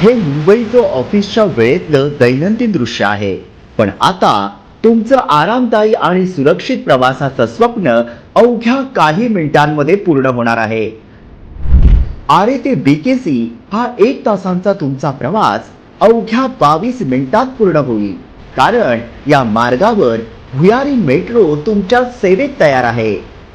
हे मुंबईचं ऑफिसच्या वेळेतलं दैनंदिन दृश्य आहे. पण आता तुमचं आरामदायी आणि सुरक्षित प्रवासाचं स्वप्न अवघ्या काही मिनिटांमध्ये पूर्ण होणार आहे. आरे ते बीकेसी हा एक तासांचा तुमचा प्रवास अवघ्या बावीस मिनिटात पूर्ण होईल. कारण या मार्गावर भुयारी मेट्रो तुमच्या सेवेत तयार आहे.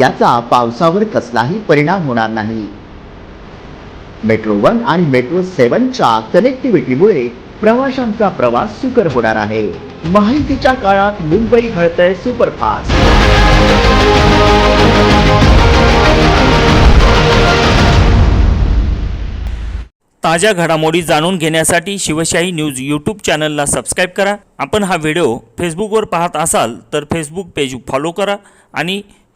याचा पावसावर कसलाही परिणाम होणार नाही. मेट्रो वन आणि मेट्रो सेवनच्या कनेक्टिव्हिटीमुळे प्रवाशांचा प्रवास सुकर होणार आहे. माहितीच्या काळात मुंबई घडतंय सुपरफास्ट ताज्या घडामोडी जाणून घेण्यासाठी शिवशाही न्यूज यूट्यूब चॅनलला सबस्क्राईब करा. आपण हा व्हिडिओ फेसबुकवर पाहत असाल तर फेसबुक पेज फॉलो करा आणि